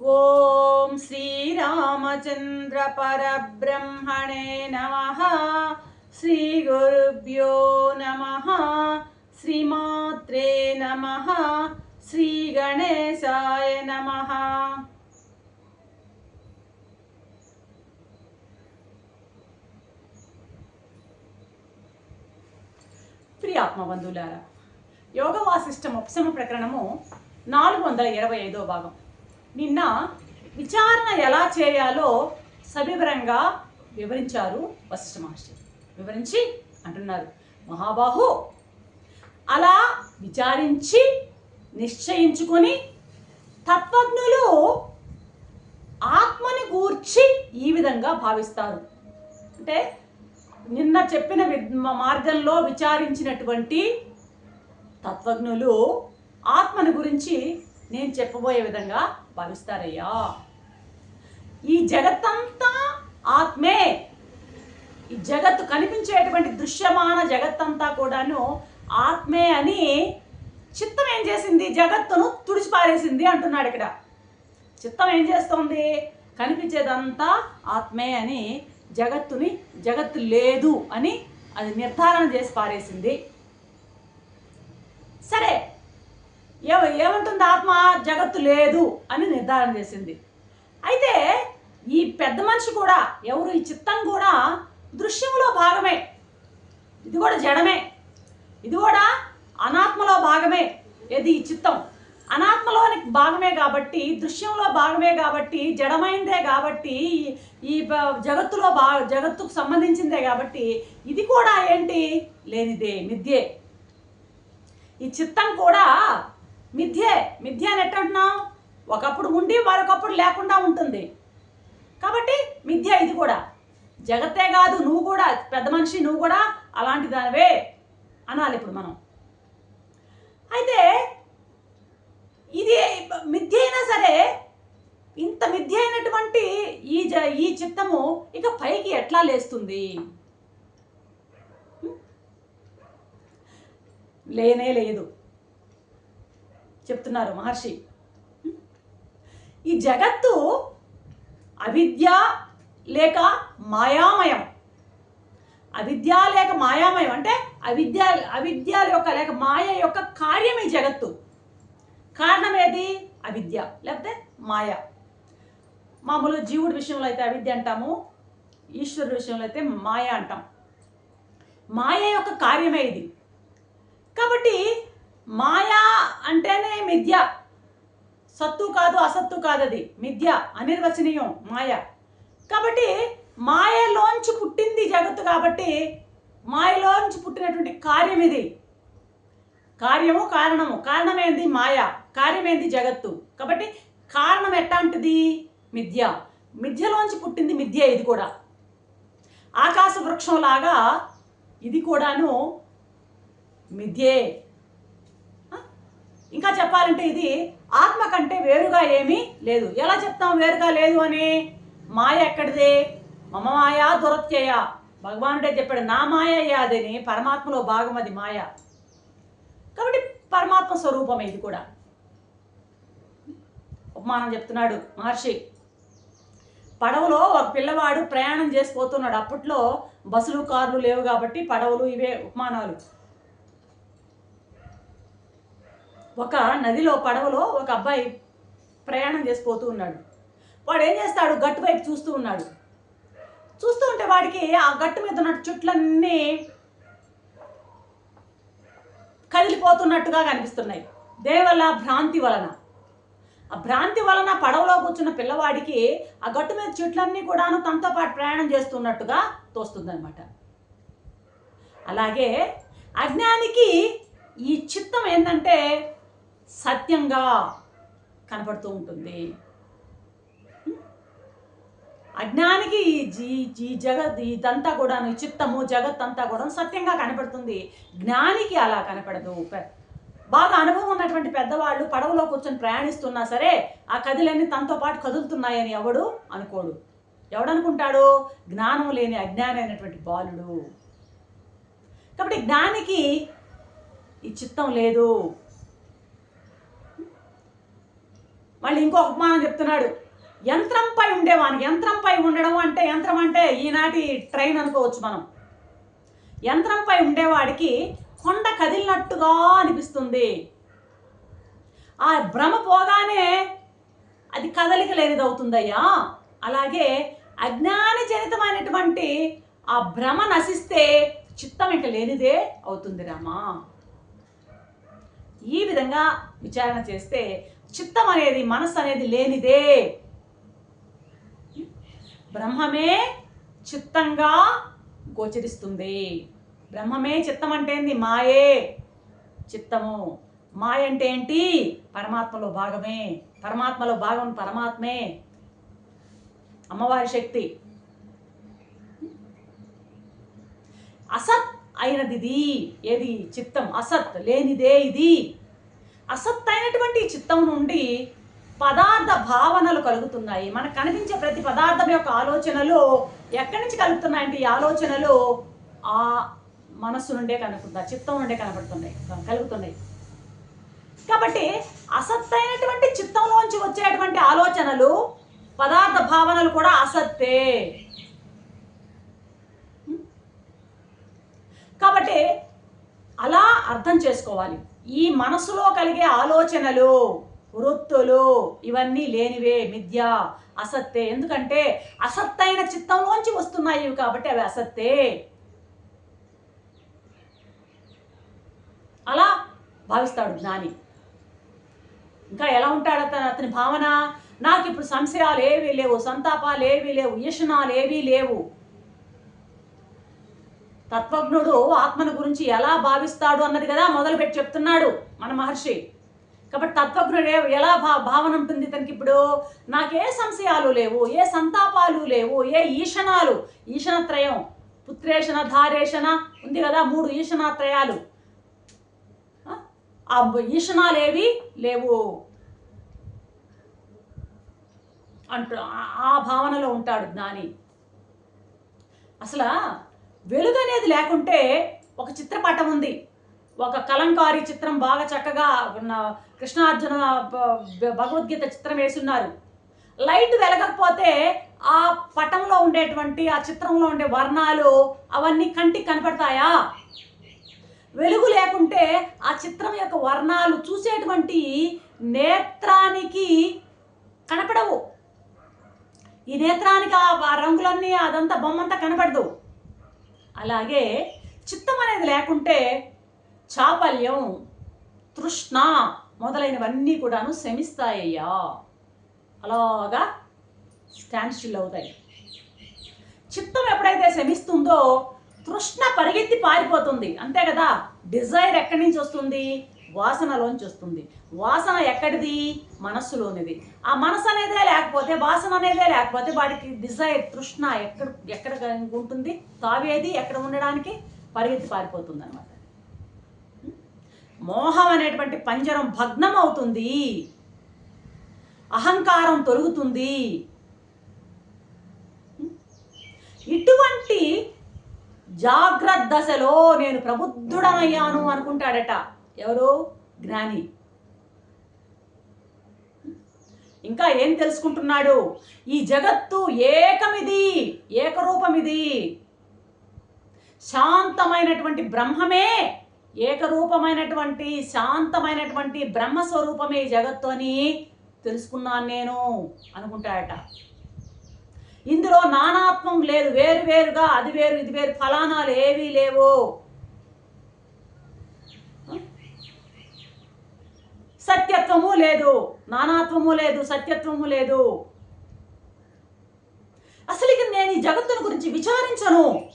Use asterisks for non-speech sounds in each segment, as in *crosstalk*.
ఓం శ్రీరామచంద్ర పరబ్రహ్మణే నమ. శ్రీ గురుభ్యో నమ. శ్రీమాత్రే నమ. శ్రీ గణేశాయ నమ. ప్రియ ఆత్మబంధువులారా యోగ వాసిష్టం ఉపశమ ప్రకరణము నాలుగు వందల ఇరవై ఐదో భాగం. నిన్న విచారణ ఎలా చేయాలో సవివరంగా వివరించారు వశిష్ఠ మహర్షి. వివరించి అంటున్నారు. మహాబాహు! అలా విచారించి నిశ్చయించుకొని తత్వజ్ఞులు ఆత్మని గూర్చి ఈ విధంగా భావిస్తారు. అంటే నిన్న చెప్పిన వి- మార్గంలో విచారించినటువంటి తత్వజ్ఞులు ఆత్మని గురించి నేను చెప్పబోయే విధంగా భావిస్తారయ్యా. ఈ జగత్తంతా ఆత్మే. ఈ జగత్తు కనిపించేటువంటి దృశ్యమాన జగత్తంతా కూడాను ఆత్మే అని చిత్తం ఏం చేసింది? జగత్తును తుడిచిపారేసింది అంటున్నాడు ఇక్కడ. చిత్తం ఏం చేస్తోంది? కనిపించేదంతా ఆత్మే అని జగత్తుని జగత్తు లేదు అని అది నిర్ధారణ చేసి పారేసింది. సరే ఏమ ఏమంటుంది ఆత్మ? జగత్తు లేదు అని నిర్ధారణ చేసింది. అయితే ఈ పెద్ద మనిషి కూడా ఎవరు ఈ చిత్తం కూడా దృశ్యంలో భాగమే. ఇది కూడా జడమే. ఇది కూడా అనాత్మలో భాగమే. ఏది ఈ చిత్తం? అనాత్మలోని భాగమే కాబట్టి దృశ్యంలో భాగమే కాబట్టి జడమైందే కాబట్టి ఈ- జగత్తులో భా జగత్తుకు సంబంధించిందే కాబట్టి ఇది కూడా ఏంటి? లేనిదే మిథ్యే. ఈ చిత్తం కూడా మిథ్యే మిథ్య అని ఎట్టంటున్నాం ఒకప్పుడు ఉండి మరొకప్పుడు లేకుండా ఉంటుంది. కాబట్టి మిథ్య ఇది కూడా. జగత్తే కాదు నువ్వు కూడా పెద్ద మనిషి నువ్వు కూడా అలాంటి దానివే అనాలి ఇప్పుడు మనం. అయితే ఇది మిథ్య అయినా సరే ఇంత మిథ్య అయినటువంటి ఈ జ ఈ చిత్తము ఇక పైకి ఎట్లా లేస్తుంది? లేనే లేదు. చెప్తున్నారు మహర్షి. ఈ జగత్తు అవిద్య లేక మాయామయం. అవిద్య లేక మాయామయం అంటే అవిద్య అవిద్య యొక్క లేక మాయ యొక్క కార్యం ఈ జగత్తు. కారణం ఏది? అవిద్య లేకపోతే మాయ. మామూలు జీవుడి విషయంలో అయితే అవిద్య అంటాము ఈశ్వరుడి విషయంలో అయితే మాయ అంటాం. మాయ యొక్క కార్యమే ఇది. కాబట్టి మాయా అంటేనే మిథ్య. సత్తు కాదు అసత్తు కాదు అది మిథ్య అనిర్వచనీయం మాయ. కాబట్టి మాయలోంచి పుట్టింది జగత్తు కాబట్టి మాయలోంచి పుట్టినటువంటి కార్యం ఇది. కార్యము కారణము. కారణమేంది? మాయ. కార్యమేంది? జగత్తు. కాబట్టి కారణం ఎట్లాంటిది? మిథ్య. మిథ్యలోంచి పుట్టింది మిథ్య ఇది కూడా. ఆకాశ వృక్షంలాగా ఇది కూడాను మిథ్యే. ఇంకా చెప్పాలంటే ఇది ఆత్మ కంటే వేరుగా ఏమీ లేదు. ఎలా చెప్తాం వేరుగా లేదు అని మాయ ఎక్కడిది? మమ మాయ దురత్యయ? భగవానుడే చెప్పాడు నా మాయ అదని పరమాత్మలో భాగం అది మాయ. కాబట్టి పరమాత్మ స్వరూపమే ఇది కూడా. ఉపమానం చెప్తున్నాడు మహర్షి. పడవలో ఒక పిల్లవాడు ప్రయాణం చేసిపోతున్నాడు. అప్పట్లో బస్సులు కార్లు లేవు కాబట్టి పడవలు ఇవే ఉపమానాలు. ఒక నదిలో పడవలో ఒక అబ్బాయి ప్రయాణం చేసిపోతూ ఉన్నాడు. వాడు ఏం చేస్తాడు? గట్టు వైపు చూస్తూ ఉన్నాడు. చూస్తూ ఉంటే వాడికి ఆ గట్టు మీద ఉన్న చెట్లన్నీ కదిలిపోతున్నట్టుగా కనిపిస్తున్నాయి. దేనివల్ల భ్రాంతి వలన. ఆ భ్రాంతి వలన పడవలో కూర్చున్న పిల్లవాడికి ఆ గట్టు మీద చెట్లన్నీ కూడాను తనతో పాటు ప్రయాణం చేస్తున్నట్టుగా తోస్తుందనమాట అలాగే అజ్ఞానికి ఈ చిత్తం ఏంటంటే సత్యంగా కనపడుతూ ఉంటుంది. అజ్ఞానికి ఈ జీ ఈ జగత్ ఇదంతా కూడా ఈ చిత్తము జగత్ అంతా కూడా సత్యంగా కనపడుతుంది. జ్ఞానికి అలా కనపడదు. పె- బాగా అనుభవం ఉన్నటువంటి పెద్దవాళ్ళు పడవలో కూర్చొని ప్రయాణిస్తున్నా సరే ఆ కదిలన్నీ తనతో పాటు కదులుతున్నాయని ఎవడు అనుకోడు. ఎవడనుకుంటాడు? జ్ఞానం లేని అజ్ఞానం అయినటువంటి బాలుడు. కాబట్టి జ్ఞానికి ఈ చిత్తం లేదు. మళ్ళీ ఇంకో ఉపమానం చెప్తున్నాడు. యంత్రంపై ఉండేవాని యంత్రంపై ఉండడం అంటే యంత్రం అంటే ఈనాటి ట్రైన్ అనుకోవచ్చు మనం. యంత్రంపై ఉండేవాడికి కొండ కదిలినట్టుగా అనిపిస్తుంది. ఆ భ్రమ పోగానే అది కదలిక లేనిది అవుతుందయ్యా. అలాగే అజ్ఞాన జనితమైనటువంటి ఆ భ్రమ నశిస్తే చిత్తం ఇంకా లేనిదే అవుతుంది రామా. ఈ విధంగా విచారణ చేస్తే చిత్తం అనేది మనస్సు అనేది లేనిదే. బ్రహ్మమే చిత్తంగా గోచరిస్తుంది. బ్రహ్మమే చిత్తం అంటే ఏంది? మాయే. చిత్తము. మాయ అంటే ఏంటి? పరమాత్మలో భాగమే. పరమాత్మలో భాగం పరమాత్మే. అమ్మవారి శక్తి. అసత్ అయినది ఇది ఏది? చిత్తం. అసత్ లేనిదే ఇది. అసత్తైనటువంటి చిత్తం నుండి పదార్థ భావనలు కలుగుతున్నాయి. మనకు కనిపించే ప్రతి పదార్థం యొక్క ఆలోచనలు ఎక్కడి నుంచి కలుగుతున్నాయంటే ఈ ఆలోచనలు ఆ మనస్సు నుండే కనుకుంటాయి చిత్తం నుండే కనబడుతున్నాయి కలుగుతున్నాయి. కాబట్టి అసత్తైనటువంటి చిత్తంలోంచి వచ్చేటువంటి ఆలోచనలు పదార్థ భావనలు కూడా అసత్తే. కాబట్టి అలా అర్థం చేసుకోవాలి. ఈ మనసులో కలిగే ఆలోచనలు వృత్తులు ఇవన్నీ లేనివే మిథ్య అసత్తే. ఎందుకంటే అసత్తైన చిత్తంలోంచి వస్తున్నాయి కాబట్టి అవి అసత్తే. అలా భావిస్తాడు జ్ఞాని. ఇంకా ఎలా ఉంటాడు అతను? అతని భావన నాకు ఇప్పుడు సంశయాలు ఏవీ లేవు సంతాపాలు ఏవీ లేవు యశనాలు ఏవీ లేవు. తత్వజ్ఞుడు ఆత్మను గురించి ఎలా భావిస్తాడు అన్నది కదా మొదలుపెట్టి చెప్తున్నాడు మన మహర్షి. కాబట్టి తత్వజ్ఞుడు ఎలా భా భావన ఉంటుంది తనకి ఇప్పుడు? నాకు ఏ సంశయాలు లేవు ఏ సంతాపాలు లేవు ఏ ఈషణాలు? ఈషణత్రయం పుత్రేషణ ధారేషణ ఉంది కదా మూడు ఈషణాత్రయాలు. ఆ? ఆ ఈషణాలు ఏవి లేవు. అంటూ ఆ- ఆ భావనలో ఉంటాడు జ్ఞాని. అసలు వెలుగు అనేది లేకుంటే ఒక చిత్రపటం ఉంది. ఒక కలంకారి చిత్రం బాగా చక్కగా కృష్ణార్జున భగవద్గీత చిత్రం వేసున్నారు. లైట్ వెలగకపోతే ఆ పటంలో ఉండేటువంటి ఆ చిత్రంలో ఉండే వర్ణాలు అవన్నీ కంటికి కనపడతాయా? వెలుగు లేకుంటే ఆ చిత్రం యొక్క వర్ణాలు చూసేటువంటి నేత్రానికి కనపడవు. ఈ నేత్రానికి ఆ ఆ రంగులన్నీ అదంతా బొమ్మంతా కనపడదు. అలాగే చిత్తం అనేది లేకుంటే చాపల్యం తృష్ణ మొదలైనవన్నీ కూడాను శమిస్తాయ్యా. అలాగా స్టాండ్ స్టిల్ అవుతాయి. చిత్తం ఎప్పుడైతే శమిస్తుందో తృష్ణ పరిగెత్తి పారిపోతుంది. అంతే కదా? డిజైర్ ఎక్కడి నుంచి వస్తుంది? వాసనలోంచి వస్తుంది. వాసన ఎక్కడిది? మనస్సులోనిది. ఆ మనసు అనేదే లేకపోతే వాసన అనేదే లేకపోతే వాడికి డిజైర్ తృష్ణ ఎక్కడ ఎక్కడ ఉంటుంది? తావేది? ఎక్కడ ఉండడానికి? పరిగెత్తి పారిపోతుంది అనమాట మోహం అనేటువంటి పంజరం భగ్నం అవుతుంది. అహంకారం తొలుగుతుంది. ఇటువంటి జాగ్రత్త దశలో నేను ప్రబుద్ధుడనయ్యాను అనుకుంటాడట. ఎవరు? జ్ఞాని ఇంకా ఏం తెలుసుకుంటున్నాడు? ఈ జగత్తు ఏకమిది ఏకరూపమిది. శాంతమైనటువంటి బ్రహ్మమే ఏకరూపమైనటువంటి శాంతమైనటువంటి బ్రహ్మస్వరూపమే ఈ జగత్తు అని తెలుసుకున్నాను నేను అనుకుంటాడట. ఇందులో నానాత్మం లేదు వేరు వేరుగా అది వేరు ఇది వేరు ఫలానాలు ఏవీ లేవు. సత్యత్వము లేదు. నానాత్వము లేదు సత్యత్వము లేదు. అసలు ఇక నేను ఈ జగత్తుని గురించి విచారించను.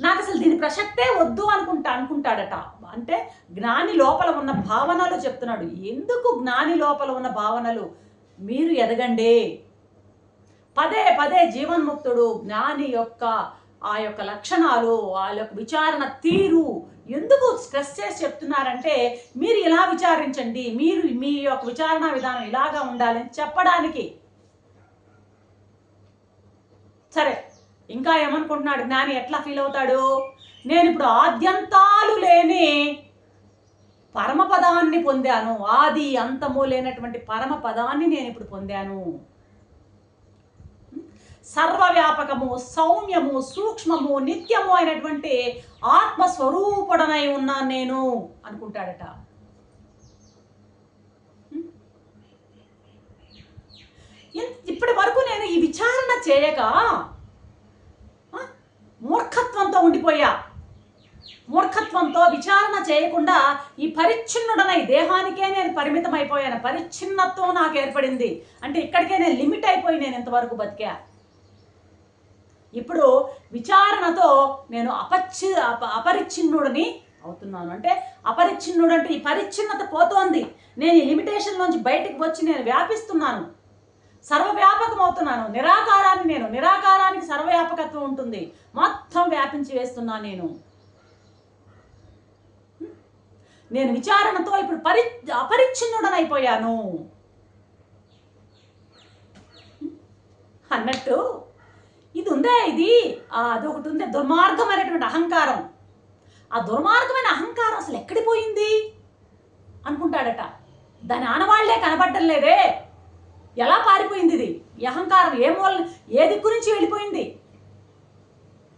నాకు అసలు దీని ప్రసక్తే వద్దు అనుకుంటా అనుకుంటాడట. అంటే జ్ఞాని లోపల ఉన్న భావనలు చెప్తున్నాడు. ఎందుకు జ్ఞాని లోపల ఉన్న భావనలు? మీరు ఎదగండి. పదే పదే జీవన్ముక్తుడు జ్ఞాని యొక్క ఆ యొక్క లక్షణాలు ఆ యొక్క విచారణ తీరు ఎందుకు స్ట్రెస్ చేసి చెప్తున్నారంటే మీరు ఇలా విచారించండి మీరు మీ యొక్క విచారణ విధానం ఇలాగా ఉండాలని చెప్పడానికి. సరే ఇంకా ఏమనుకుంటున్నాడు జ్ఞాని? ఎట్లా ఫీల్ అవుతాడు? నేను ఇప్పుడు ఆద్యంతాలు లేని పరమపదాన్ని పొందాను. ఆది అంతము లేనటువంటి పరమపదాన్ని నేను ఇప్పుడు పొందాను. సర్వవ్యాపకము సౌమ్యము సూక్ష్మము నిత్యము అయినటువంటి ఆత్మస్వరూపుడనై ఉన్నాను నేను అనుకుంటాడట. ఇన్- ఇప్పటి వరకు నేను ఈ విచారణ చేయక మూర్ఖత్వంతో ఉండిపోయా. మూర్ఖత్వంతో విచారణ చేయకుండా ఈ పరిచ్ఛిన్నుడనై దేహానికే నేను పరిమితం అయిపోయాను పరిచ్ఛిన్నత్వం నాకు ఏర్పడింది. అంటే ఇక్కడికే నేను లిమిట్ అయిపోయి నేను ఇంతవరకు బతికా. ఇప్పుడు విచారణతో నేను అపచ్చి అప అపరిచ్ఛిన్నుడిని అవుతున్నాను. అంటే అపరిచ్ఛిన్నుడు అంటే ఈ పరిచ్ఛిన్నత పోతోంది. నేను ఈ లిమిటేషన్ నుంచి బయటికి వచ్చి నేను వ్యాపిస్తున్నాను. సర్వవ్యాపకం అవుతున్నాను నిరాకారాన్ని నేను నిరాకారానికి సర్వవ్యాపకత్వం ఉంటుంది. మొత్తం వ్యాపించి వేస్తున్నాను నేను. నేను విచారణతో ఇప్పుడు పరి అపరిచ్ఛిన్నుడనైపోయాను. అన్నట్టు ఇది ఉందే ఇది? ఆ, అదొకటి దుర్మార్గం దుర్మార్గమైనటువంటి అహంకారం. ఆ దుర్మార్గమైన అహంకారం అసలు ఎక్కడి పోయింది? అనుకుంటాడట. దాని ఆనవాళ్ళే కనబడటం లేదే. ఎలా పారిపోయింది ఇది? ఈ అహంకారం ఏ మూల ఏ దిక్కు నుంచి వెళ్ళిపోయింది?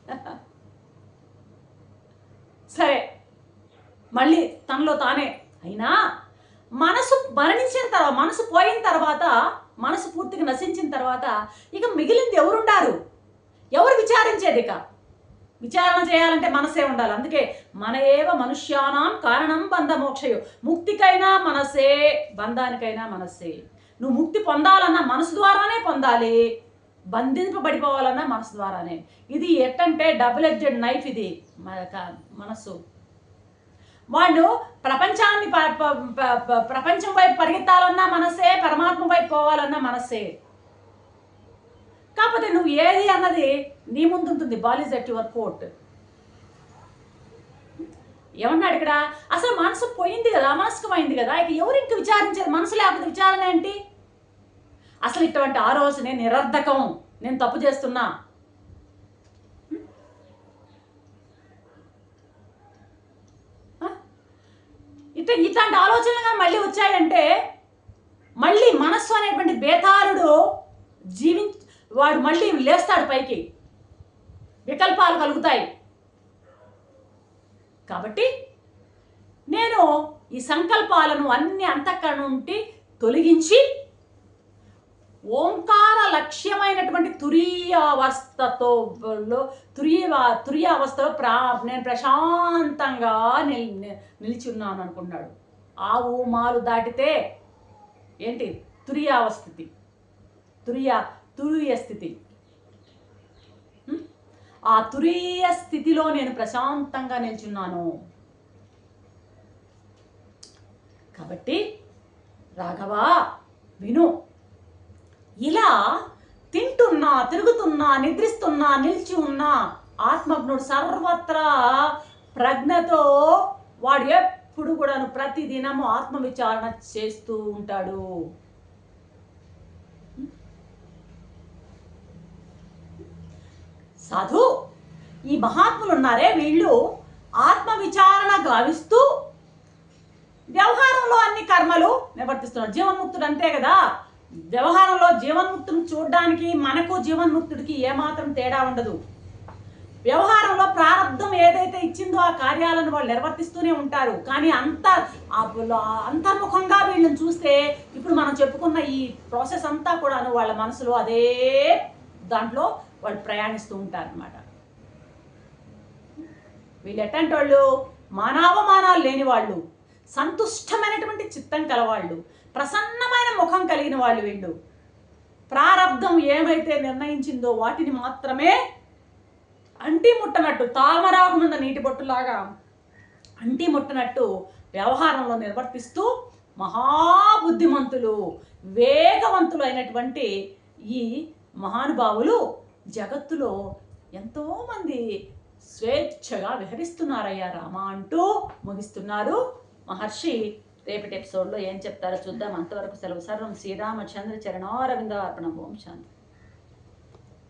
*laughs* సరే. మళ్ళీ తనలో తానే. అయినా మనసు మరణించిన తర్వాత మనసు పోయిన తర్వాత మనసు పూర్తిగా నశించిన తర్వాత ఇక మిగిలింది ఎవరుండారు? ఎవరు విచారించేది ఇక? విచారణ చేయాలంటే మనసే ఉండాలి. అందుకే మన ఏవ మనుష్యానాం కారణం బంధమోక్షయు. ముక్తికైనా మనసే బంధానికైనా మనసే. నువ్వు ముక్తి పొందాలన్నా మనసు ద్వారానే పొందాలి. బంధింపబడిపోవాలన్నా మనసు ద్వారానే. ఇది ఎట్టంటే డబుల్ ఎడ్జెడ్ నైఫ్ ఇది. మన మనస్సు. వాళ్ళు ప్రపంచాన్ని ప- ప్రపంచం వైపు పరిగెత్తాలన్నా మనసే పరమాత్మ వైపు పోవాలన్నా మనసే. కాకపోతే నువ్వు ఏది అన్నది నీ ముందు ఉంటుంది. Ball is at your court ఏమన్నాడు ఇక్కడ? అసలు మనసు పోయింది కదా మనస్కమైంది కదా. ఇక ఎవరు ఇంక విచారించేది మనసు లేకపోతే విచారణ ఏంటి? అసలు ఇటువంటి ఆలోచన నిరర్ధకం. నేను తప్పు చేస్తున్నా. ఆ? ఇట్లా ఇట్లాంటి ఆలోచనలు కానీ మళ్ళీ వచ్చాయంటే మళ్ళీ మనస్సు అనేటువంటి బేతారుడు జీవి వాడు మళ్ళీ లేస్తాడు పైకి. వికల్పాలు కలుగుతాయి. కాబట్టి నేను ఈ సంకల్పాలను అన్ని అంతఃకరణ నుండి తొలగించి ఓంకార లక్ష్యమైనటువంటి తురీయావస్థతో లో తురియ తురియావస్థలో ప్రా నేను ప్రశాంతంగా నిల్ నిలిచి ఉన్నాను అనుకున్నాడు ఆవు మాలు దాటితే ఏంటి? తురియావస్థితి. తురియా తురియ స్థితి. ఆ తురీయ స్థితిలో నేను ప్రశాంతంగా నిల్చున్నాను. కాబట్టి రాఘవా విను. ఇలా తింటున్నా తిరుగుతున్నా నిద్రిస్తున్నా నిలిచి ఉన్నా ఆత్మజ్ఞుడు సర్వత్రా ప్రజ్ఞతో వాడు ఎప్పుడు కూడాను ప్రతిదినము ఆత్మవిచారణ చేస్తూ ఉంటాడు. సాధు ఈ మహాత్ములు ఉన్నారే వీళ్ళు ఆత్మవిచారణ గావిస్తూ వ్యవహారంలో అన్ని కర్మలు నిర్వర్తిస్తున్నారు. జీవన్ముక్తుడు అంతే కదా. వ్యవహారంలో జీవన్ముక్తుని చూడడానికి మనకు జీవన్ముక్తుడికి ఏమాత్రం తేడా ఉండదు. వ్యవహారంలో ప్రారంధం ఏదైతే ఇచ్చిందో ఆ కార్యాలను వాళ్ళు నిర్వర్తిస్తూనే ఉంటారు. కానీ అంత అంతర్ముఖంగా వీళ్ళని చూస్తే ఇప్పుడు మనం చెప్పుకున్న ఈ ప్రాసెస్ అంతా కూడాను వాళ్ళ మనసులో అదే దాంట్లో వాళ్ళు ప్రయాణిస్తూ ఉంటారు అనమాట వీళ్ళు ఎట్టంటి వాళ్ళు మానవమానాలు లేని వాళ్ళు సంతుష్టమైనటువంటి చిత్తం కలవాళ్ళు ప్రసన్నమైన ముఖం కలిగిన వాళ్ళు వీళ్ళు. ప్రారంధం ఏమైతే నిర్ణయించిందో వాటిని మాత్రమే అంటి ముట్టనట్టు తామరాకు మీద నీటి బొట్టులాగా అంటి ముట్టనట్టు వ్యవహారంలో నిర్వర్తిస్తూ మహాబుద్ధిమంతులు వేగవంతులు అయినటువంటి ఈ మహానుభావులు జగత్తులో ఎంతోమంది స్వేచ్ఛగా విహరిస్తున్నారయ్యా రామ అంటూ ముగిస్తున్నారు. మహర్షి రేపటి ఎపిసోడ్లో ఏం చెప్తారో చూద్దాం. అంతవరకు సెలవు సర్వం శ్రీరామచంద్ర చరణారవింద అర్పణ ఓం శాంతి.